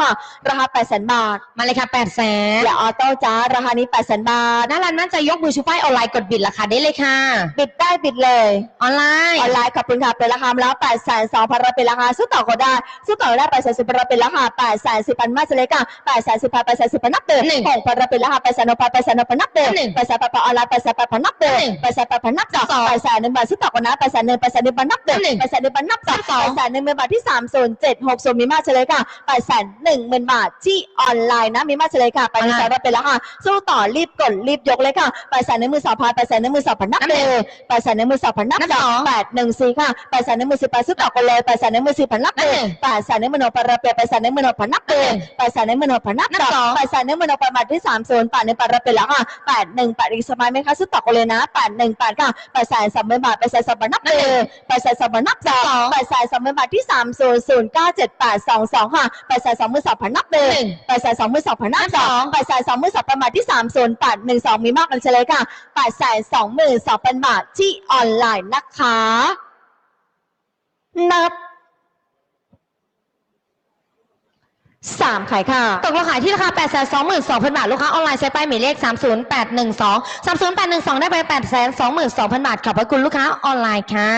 ค่ะ ราคา8 0 0 0 0 บาท มาเลยค่ะ8 0 0แสนอย่าออโต้จ้าราคานี้ 8 0 0 0 0บาทน่ารันมั่นใจยกมือชูป้ายออนไลน์กดบิดราคาได้เลยค่ะบิดได้บิดเลย ออนไลน์ ออนไลน์ขอบคุณค่ะเป็นราคามาแล้ว8 2 0 0 0พันเป็นราคาสู้ต่อก็ได้สู้ต่อได้8 0 0 0 0เป็นราคา8 0 0 0 0พันมาเลยค่ะ8 0 0 0 0พัน8 0 0 0 0พันนับเดิมหนึ่งของพันเป็นราคา8 0 0 0 0พัน8 0 0 0 0พันนับเดิมหนึ่ง8 0 0 0 0ออนไลน์8 0 0 0 0พันนับเดิมหนึ่ง8 0 0 0 0พันนับต่อสอง8 0 0 0 0บาทสู้ต่อกันนะ8 0 0 0 0 8 0 0 0พันนับเดิมหนึ่ง8 0 0 0 0พันนับต่อสอง8 0 0 0 0บาทที่3 0 7 6 0มีมาเลยค่ะ8 0 0 0 0บาทที่ออนไลน์นะ มีมาเลยค่ะ ไปในสายเป็นราคาสู้ต่อรีบกดรีบยกเลยค่ะ8 0 0 0 0มือ2พัน8 0 0 0 0มือ2พันนับเดิม8 0 0 0 0มือ2พันนับนับสสอองงแปดหนึ่งสี่ค่ะแปดแสนหนึ่งหมื่นสิบแปดซื้อต่อกันเลยแปดแสนหนึ่งหมื่นสี่พันนับนั่นเดิเอมงแปดแสนหนึ่งหมื่นหกพันระเบียบแปดแสนหนึ่งหมื่นหกพันนับเดิมแปดแสนหนึ่งหมื่นหกพันนับนับต่อสองแปดแสนหนึ่งหมื่นหกพันบาทที่สามศูนย์แปดหนึ่งพันระเบียบแล้วค่ะแปดหนึ่งแปดอีกสมัยไหมคะซื้อต่อกันเลยนะแปดหนึ่งแปดค่ะแปดแสนสองหมื่นบาทแปดแสนสองพันนับเดิมแปดแสนสองพันนับสองสองแปดแสนสองหมื่นบาทที่สามศูนย์ศูนย์เก้าเจ็ดแปดสองสองค่ะแปดแสนสองหมื่นสองพันนับเดิหนึ่มงแปดแสนสองหมื่นสองพันนับสสอองงแปดแสนสองหมื่นสองพันบาทที่สามศูนย์แปดหนึ่งสองมีมากกันเฉลยค่ะแปดแสนสองหมื่นสองพันบาทที่ออนไลน์นะคะ นับสามขายค่ะ ตกลงขายที่ราคา8 2 2 0 0 0 บาท ลูกค้าออนไลน์ใช้ป้ายหมายเลข 30812 30812 ได้ไป8 2 2 2 0 0 0 บาท ขอบพระคุณลูกค้าออนไลน์ค่ะ